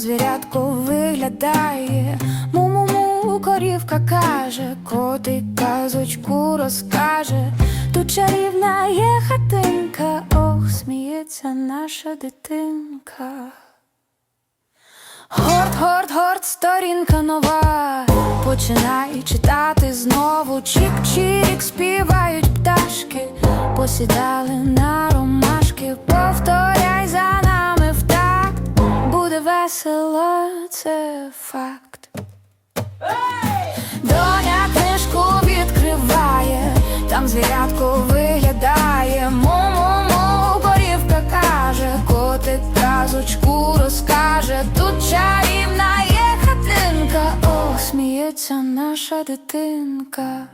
звірятко виглядає. Му-му-му, корівка каже, котик казочку розкаже. Тут чарівна є хатинка, ох, сміється наша дитинка. Горд, горд, горд, сторінка нова. Починай читати знову. Чик-чирік співають пташки, посідали на Буде весело, це факт. Доня книжку відкриває, там звірятко виглядає. Му-му-му, корівка каже, котик казочку розкаже. Тут чарівна є хатинка, ох, сміється наша дитинка.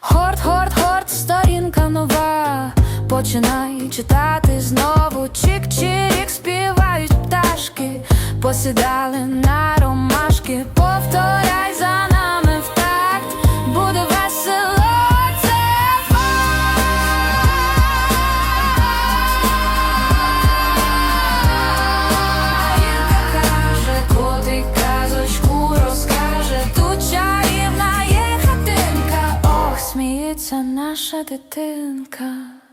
Горд, горд, горд, сторінка нова. Починай читати знову. Пташки, посідали на ромашки. Повторяй за нами в такт, буде весело, це факт. каже, котик казочку розкаже. Тут чарівна є хатинка, ох, сміється наша дитинка.